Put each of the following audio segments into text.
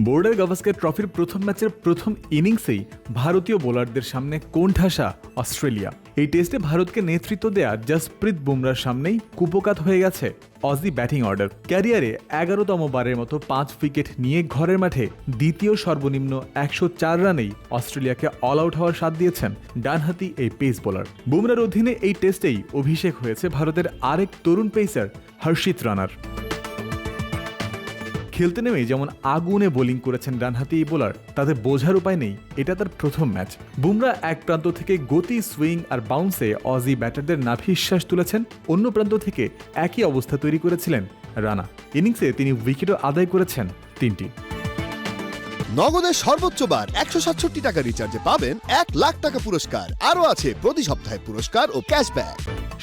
Boarder Gavaskar ট্রফির প্রথম ম্যাচের প্রথম ইনিংসেই ভারতীয় বোলারদের সামনে কোণঠাসা অস্ট্রেলিয়া। এই টেস্টে ভারতকে নেতৃত্ব দেয়া জসপ্রীত বুমরার সামনেই কুপকাত হয়ে গেছে অজি ব্যাটিং অর্ডার ক্যারিয়ারে এগারোতম বারের মতো পাঁচ উইকেট নিয়ে ঘরের মাঠে দ্বিতীয় সর্বনিম্ন একশো চার রানেই অস্ট্রেলিয়াকে অল আউট হওয়ার স্বাদ দিয়েছেন ডানহাতি এই পেস বোলার বুমরার অধীনে এই টেস্টেই অভিষেক হয়েছে ভারতের আরেক তরুণ পেসার হর্ষিত রানার। খেলতে নেমে যেমন আগুনে বোলিং করেছেন ডানহাতি এই বোলার, তাদের বোঝার উপায় নেই। এটা তার প্রথম ম্যাচ। বুমরা এক প্রান্ত থেকে গতি, সুইং আর বাউন্সে অজি ব্যাটারদের নাভিশ্বাস তুলেছেন। অন্য প্রান্ত থেকে একই অবস্থা তৈরি করেছিলেন রানা। ইনিংসে তিনি উইকেটও আদায় করেছেন তিনটি। নগদের সর্বোচ্চ বার একশো সাতষট্টি টাকা রিচার্জে পাবেন এক লাখ টাকা পুরস্কার। আরও আছে প্রতি সপ্তাহে পুরস্কার ও ক্যাশব্যাক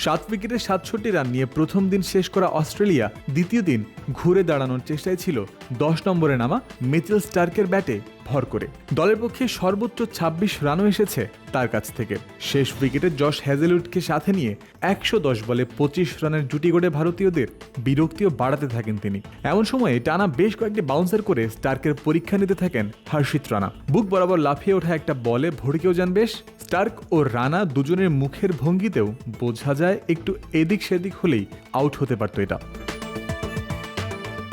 সাত উইকেটে সাতষট্টি রান নিয়ে প্রথম দিন শেষ করা অস্ট্রেলিয়া দ্বিতীয় দিন ঘুরে দাঁড়ানোর চেষ্টায় ছিল। দশ নম্বরে নামা মিচেল স্টার্কের ব্যাটে ভর করে। দলের পক্ষে সর্বোচ্চ ২৬ রানও এসেছে তার কাছ থেকে। শেষ উইকেটে জশ হ্যাজেলউডকে সাথে নিয়ে একশো দশ বলে পঁচিশ রানের জুটি গড়ে ভারতীয়দের বিরক্তিও বাড়াতে থাকেন তিনি। এমন সময়ে টানা বেশ কয়েকটি বাউন্সার করে স্টার্কের পরীক্ষা নিতে থাকেন হর্ষিত রানা। বুক বরাবর লাফিয়ে ওঠা একটা বলে ভড়কেও যান বেশ। স্টার্ক ও রানা দুজনের মুখের ভঙ্গিতেও বোঝা যায় একটু এদিক সেদিক হলেই আউট হতে পারত এটা।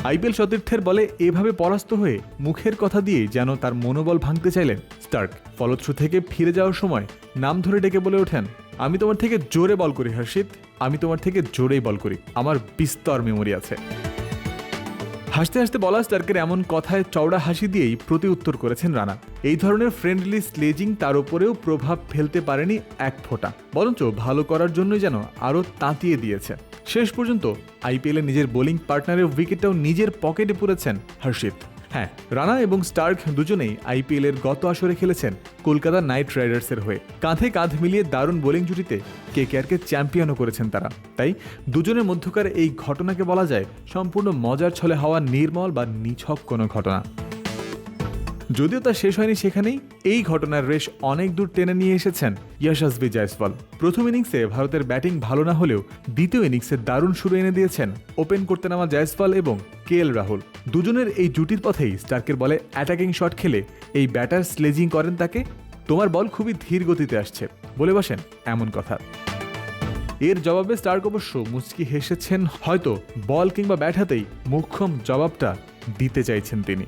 আইপিএল সতীর্থের বলে এভাবে পরাস্ত হয়ে মুখের কথা দিয়ে যেন তার মনোবল ভাঙতে চাইলেন স্টার্ক। ফলশ্রু থেকে ফিরে যাওয়ার সময় নাম ধরে ডেকে বলে ওঠেন, আমি তোমার থেকে জোরে বল করি, হর্ষিত। আমি তোমার থেকে জোরেই বল করি। আমার বিস্তর মেমোরি আছে। হাসতে হাসতে বলা স্টার্কের এমন কথায় চওড়া হাসি দিয়েই প্রতি উত্তর করেছেন রানা। এই ধরনের ফ্রেন্ডলি স্লেজিং তার উপরেও প্রভাব ফেলতে পারেনি এক ফোঁটা। বরঞ্চ ভালো করার জন্যই যেন আরও তাঁতিয়ে দিয়েছে। শেষ পর্যন্ত আইপিএলে নিজের বোলিং পার্টনারের উইকেটটাও নিজের পকেটে পুরেছেন হর্ষিত। হ্যাঁ রানা এবং স্টার্ক দুজনেই আইপিএল এর গত আসরে খেলেছেন কলকাতা নাইট রাইডার্সের হয়ে। কাঁধে কাঁধ মিলিয়ে দারুণ বোলিং জুটিতে কেকেআরকে চ্যাম্পিয়নও করেছেন তারা। তাই দুজনের মধ্যকার এই ঘটনাকে বলা যায় সম্পূর্ণ মজার ছলে হওয়া নির্মল বা নিছক কোনো ঘটনা। যদিও তা শেষ হয়নি সেখানেই, এই ঘটনার রেশ অনেক দূর টেনে নিয়ে এসেছেন ইয়াশাসবি জয়সওয়াল। প্রথম ইনিংসে ভারতের ব্যাটিং ভালো না হলেও দ্বিতীয় ইনিংসে দারুণ শুরু এনে দিয়েছেন ওপেন করতে নামা জয়সওয়াল এবং কে এল রাহুল। দুজনের এই জুটির পথেই স্টার্কের বলে অ্যাটাকিং শট খেলে এই ব্যাটার স্লেজিং করেন তাকে, তোমার বল খুবই ধীর গতিতে আসছে, বলে বসেন এমন কথা। এর জবাবে স্টার্ক অবশ্য মুচকি হেসেছেন, হয়তো বল কিংবা ব্যাট হাতেই মুখ্যম জবাবটা দিতে চাইছেন তিনি।